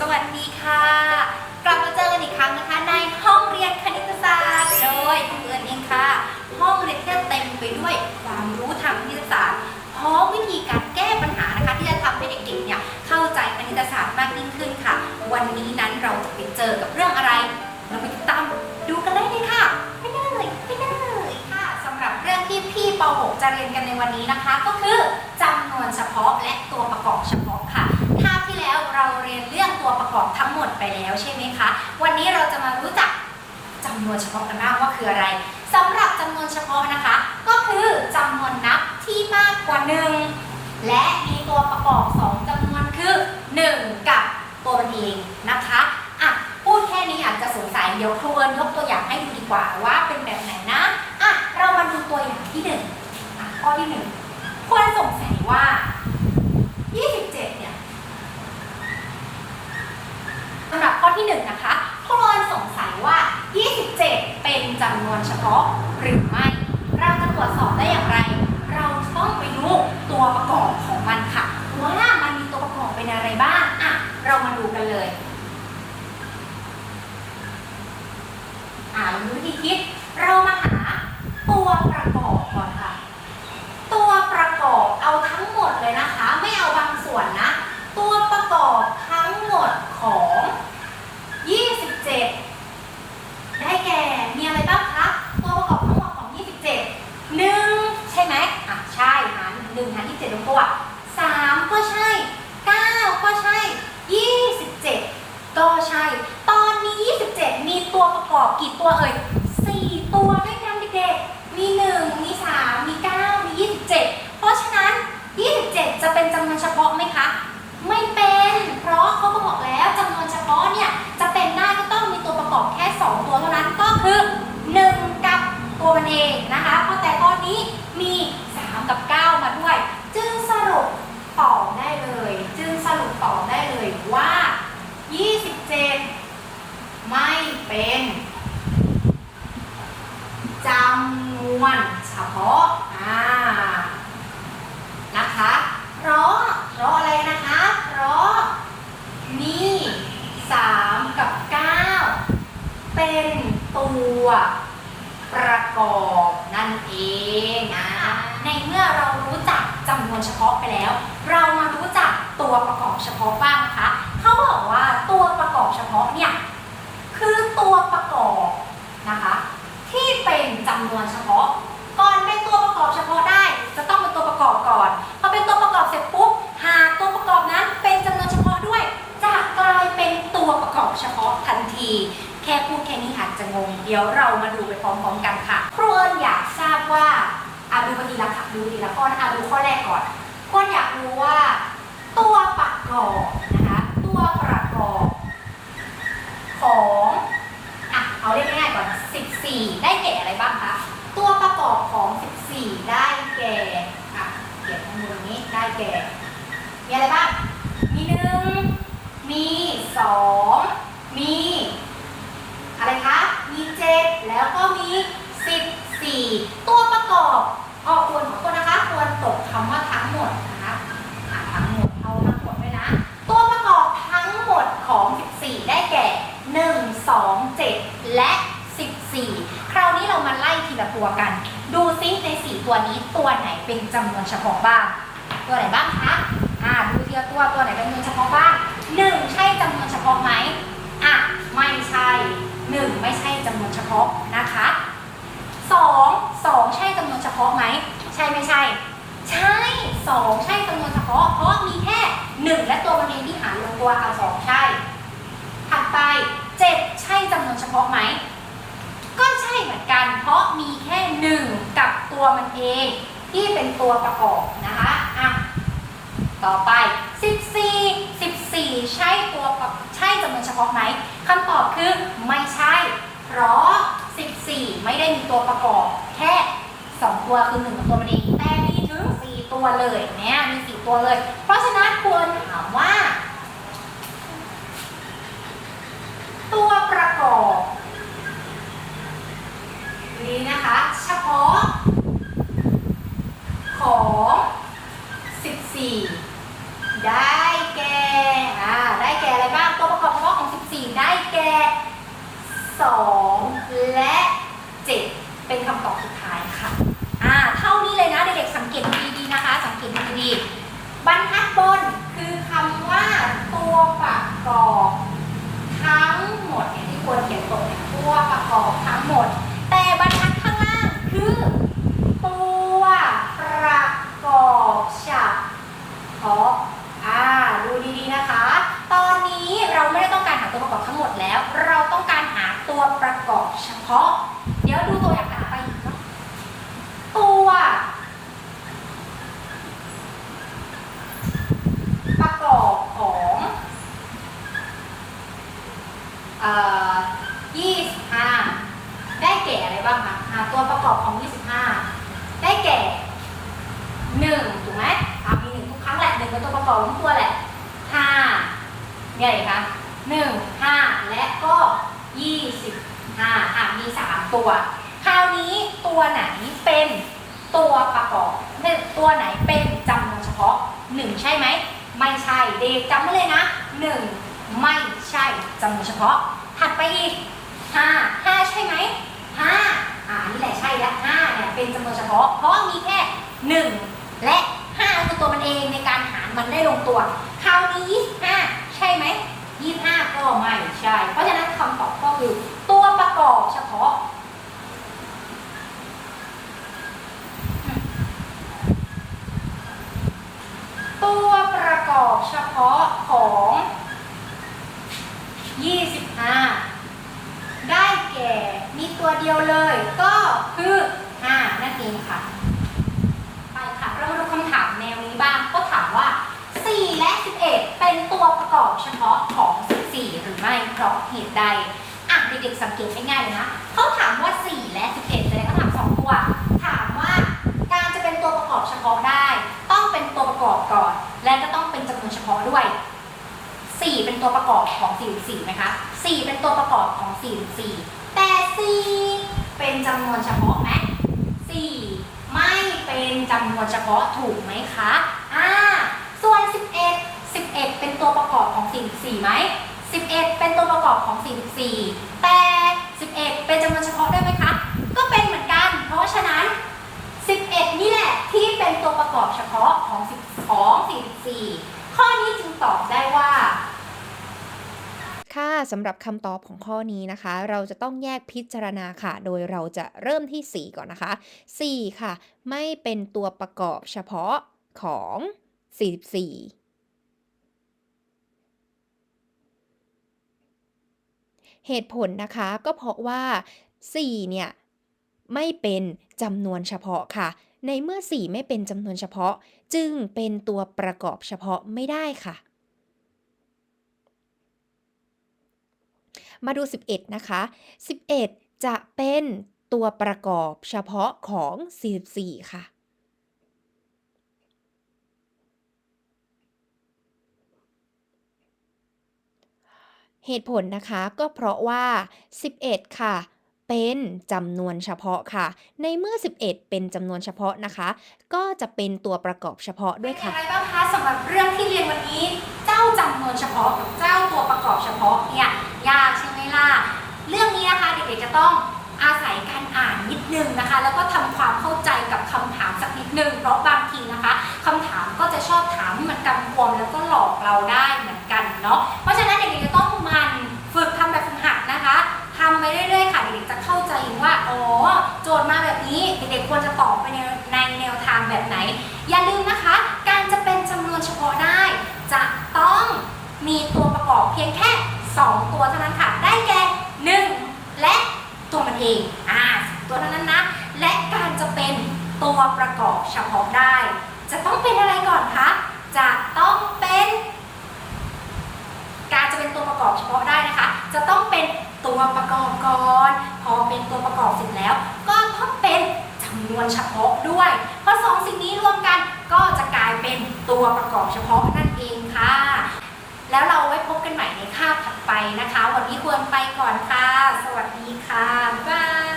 สวัสดีค่ะ กลับมาเจอกันอีกครั้งนะคะในห้องเรียนคณิตศาสตร์ โดยเพื่อนเองค่ะ ห้องเรียนที่เต็มไปด้วยความรู้ทางคณิตศาสตร์พร้อมวิธีการแก้ปัญหานะคะ ที่จะทำให้เด็กๆเนี่ยเข้าใจคณิตศาสตร์มากยิ่งขึ้นค่ะ วันนี้นั้นเราจะไปเจอกับเรื่องอะไร เราไปติดตามดูกันได้เลยค่ะไปเลยไปเลยค่ะสำหรับเรื่องที่พี่ป .6 จะเรียนกันในวันนี้นะคะ ก็คือจำนวนเฉพาะและตัวประกอบเฉพาะ ไปแล้วใช่ไหมคะ วันนี้เราจะมารู้จักจำนวนเฉพาะกันบ้างว่าคืออะไรสำหรับจำนวนเฉพาะนะคะ ก็คือจำนวนนับที่มากกว่าหนึ่งและมีตัวประกอบสองจำนวนคือ 1 กับตัวมันเองนะคะอะพูดแค่นี้อาจจะสงสัยเดี๋ยวครูเอิญยกตัวอย่างให้ดูดีกว่าว่าเป็นแบบไหนนะอะเรามาดูตัวอย่างที่หนึ่งอะข้อที่หนึ่งควรสงสัยว่า 27 เนี่ยสำหรับข้อที่หนึ่งนะคะครูเอิญสงสัยว่า 27 เป็นจำนวนเฉพาะหรือไม่ เราจะตรวจสอบได้อย่างไร เราต้องไปดูตัวประกอบของมันค่ะว่ามันมีตัวประกอบเป็นอะไรบ้างอะ เรามาดูกันเลย อ่าเราดูวิธีคิด เรามาหาตัวประกอบก่อนค่ะ ตัวประกอบเอาทั้งหมดเลยนะคะ ไม่เอาบางส่วนนะ ตัวประกอบทั้งหมดของ 27 ได้แก่ มีอะไรบ้างคะ ตัวประกอบทั้งหมดของ 27 1 ใช่ไหมอะ ใช่หาร1หาร27ลงตัว3ก็ใช่ 9 ก็ใช่ 27 ก็ใช่ ตอนนี้ 27 มีตัวประกอบกี่ตัวเอ่ย 4 ตัวด้วยกันเด็กๆ มี 1 มี 3 มี 9 มี 27 เพราะฉะนั้น 27 จะเป็นจำนวนเฉพาะไหมคะ ไม่เป็น เพราะเขาก็บอกแล้วจำนวนเฉพาะเนี่ย จะเป็นได้ก็ต้องมีตัวประกอบแค่ 2 ตัวเท่านั้นก็คือ 1 กับตัวมันเองนะคะเพราะแต่ตอนนี้มี 3 กับ 9 มาด้วย จึงสรุปต่อได้เลย จึงสรุปต่อได้เลยว่า 27 ไม่เป็นจำนวนเฉพาะ อ่านะคะเพราะเพราะอะไรนะคะเพราะมี3กับ9เป็นตัวประกอบนั่นเองนะในเมื่อเรารู้จักจำนวนเฉพาะไปแล้ว เรามารู้จักตัวประกอบเฉพาะบ้างนะคะเขาบอกว่าตัวประกอบเฉพาะเนี่ยคือตัวประกอบนะคะ ที่เป็นจำนวนเฉพาะ เฉพาะทันที แค่พูดแค่นี้อาจจะงง เดี๋ยวเรามาดูไปพร้อมๆกันค่ะ ครูเอิญอยากทราบว่าอะดูปทีละค่ะดูทีละข้อนะคะดูข้อแรกก่อนครูเอิญอยากรู้ว่า ตัวประกอบนะคะตัวประกอบของอะเอาเรียกง่ายๆก่อน 14 ได้แก่อะไรบ้างคะตัวประกอบของ 14 ได้แก่อะเขียนตรงมือนี้ได้แก่มีอะไรบ้างมีหนึ่งมีสอง มี อะไรคะ มีเจ็ดแล้วก็มีสิบสี่ตัวประกอบออกควรของคนนะคะควรตกคำว่าทั้งหมดนะคะทั้งหมดเอาทั้งหมดด้วยนะ ตัวประกอบทั้งหมดของ 14 ได้แก่ 1 2 7 และ 14 คราวนี้เรามาไล่ทีละตัวกัน ดูซิใน 4 ตัวนี้ตัวไหนเป็นจำนวนเฉพาะบ้าง ตัวไหนบ้างคะ อ่า ดูทีละตัวตัวไหนเป็นจำนวนเฉพาะบ้าง 1 ใช่จำนวนเฉพาะไหมอะ ไม่ใช่ 1 ไม่ใช่จำนวนเฉพาะนะคะ2 2 ใช่จำนวนเฉพาะไหมใช่ไม่ใช่ ใช่ 2 ใช่จำนวนเฉพาะ เพราะมีแค่ 1 และตัวมันเองที่หารลงตัวเอา2ใช่ ถัดไป 7 ใช่จำนวนเฉพาะไหมก็ใช่เหมือนกัน เพราะมีแค่ 1 กับตัวมันเองที่เป็นตัวประกอบนะคะอะต่อไป 14 14 ใช่ตัวประใช่จำนวนเฉพาะไหม คำตอบคือไม่ใช่ เพราะ 14 ไม่ได้มีตัวประกอบ แค่ 2 ตัวคือ1กับตัวมันเองแต่มีถึง 4 ตัวเลยเนี่ยมี 4 ตัวเลย เพราะฉะนั้นควรถามว่า ตัวประกอบนี้นะคะ เฉพาะ ของ 14 ได้ 4 ได้แก่ 2 และ 7 เป็นคำตอบสุดท้ายค่ะอ่าเท่านี้เลยนะเด็กๆสังเกตดีๆนะคะ สังเกตดีๆบรรทัดบนคือคำว่าตัวประกอบ เดี๋ยวดูตัวอย่างต่อไปอีกเนาะตัวประกอบของเอ่อ25 ได้แก่อะไรบ้างคะอ่าตัวประกอบของ 25 ได้แก่ 1 ถูกไหมอ่ามีหนึ่งทุกครั้งแหละหนึ่งเป็นตัวประกอบของตัวแหละ5เนี่ยอะไรคะ 1 5 และก็ 25อะมี 3 ตัว คราวนี้ตัวไหนเป็นตัวประกอบเนี่ยตัวไหนเป็นจำนวนเฉพาะ1ใช่ไหม ไม่ใช่ เด็กจำไว้เลยนะ1ไม่ใช่จำนวนเฉพาะ ถัดไปอีก5 5ใช่ไหม5อ่านี่แหละใช่แล้ว5เนี่ยเป็นจำนวนเฉพาะ เพราะมีแค่1และ5คือตัวมันเองในการหารมันได้ลงตัว คราวนี้25ใช่ไหม25ก็ไม่ใช่เพราะฉะนั้นคำตอบก็คือ ตัวประกอบเฉพาะ ตัวประกอบ เฉพาะของ 25 ได้แก่มีตัวเดียวเลยก็คือ 5 นั่นเองค่ะ ไปค่ะ เรามาดูคำถามแนวนี้บ้าง ก็ถามว่า 4 และ 11 เป็นตัวประกอบเฉพาะของ 14 หรือไม่เพราะเหตุใดอะเด็กๆสังเกตง่ายๆเลยนะเขาถามว่า 4 และ 11เลยเขาถามสองตัว ถามว่าการจะเป็นตัวประกอบเฉพาะได้ ต้องเป็นตัวประกอบก่อน ด้วย 4 เป็นตัวประกอบของ 44ไหมคะ 4 เป็นตัวประกอบของ 44 แต่ 4 เป็นจำนวนเฉพาะไหม4 ไม่เป็นจำนวนเฉพาะถูกไหมคะอ่าส่วน 11 11 เป็นตัวประกอบของ 44ไหม11 เป็นตัวประกอบของ 44 แต่ 11 เป็นจำนวนเฉพาะได้ไหมคะ ก็เป็นเหมือนกัน เพราะฉะนั้น 11 นี่แหละที่เป็นตัวประกอบเฉพาะของ 10ของ44 ข้อนี้จึงตอบได้ว่าค่ะสำหรับคำตอบของข้อนี้นะคะ เราจะต้องแยกพิจารณาค่ะ โดยเราจะเริ่มที่ 4 ก่อนนะคะ 4 ค่ะ ไม่เป็นตัวประกอบเฉพาะของ 44เหตุผลนะคะก็เพราะว่า 4 เนี่ย ไม่เป็นจำนวนเฉพาะค่ะ ในเมื่อ 4 ไม่เป็นจำนวนเฉพาะ จึงเป็นตัวประกอบเฉพาะไม่ได้ค่ะ มาดู 11 นะคะ 11 จะเป็นตัวประกอบเฉพาะของ 44 ค่ะเหตุผลนะคะก็เพราะว่า 11 ค่ะ เป็นจำนวนเฉพาะค่ะ ในเมื่อ 11 เป็นจำนวนเฉพาะนะคะ ก็จะเป็นตัวประกอบเฉพาะด้วยค่ะ เป็นอย่างไรบ้างคะสำหรับเรื่องที่เรียนวันนี้ เจ้าจำนวนเฉพาะกับเจ้าตัวประกอบเฉพาะเนี่ยยากใช่ไหมล่ะ เรื่องนี้นะคะเด็กๆจะต้องอาศัยการอ่านนิดนึงนะคะ แล้วก็ทำความเข้าใจกับคำถามสักนิดนึง เพราะบางทีนะคะคำถามก็จะชอบถามมันกำกวมแล้วก็หลอกเราได้เหมือนกันเนาะ เพราะฉะนั้นเด็กๆจะต้องมัน จะเข้าใจว่าอ๋อโจทย์มาแบบนี้เด็กๆควรจะตอบไปในในแนวทางแบบไหน อย่าลืมนะคะ การจะเป็นจำนวนเฉพาะได้ จะต้องมีตัวประกอบเพียงแค่ 2 ตัวเท่านั้นค่ะ ได้แก่ 1 และตัวมันเองอ่าตัวเท่านั้นนะ และการจะเป็นตัวประกอบเฉพาะได้ จะต้องเป็นอะไรก่อนคะจะต้องเป็น การจะเป็นตัวประกอบเฉพาะได้นะคะ จะต้องเป็นตัวประกอบก่อน พอเป็นตัวประกอบเสร็จแล้ว ก็ต้องเป็นจำนวนเฉพาะด้วย เพราะสองสิ่งนี้รวมกันก็จะกลายเป็นตัวประกอบเฉพาะนั่นเองค่ะ แล้วเราไว้พบกันใหม่ในคาบถัดไปนะคะ วันนี้ควรไปก่อนค่ะ สวัสดีค่ะบ๊ายบาย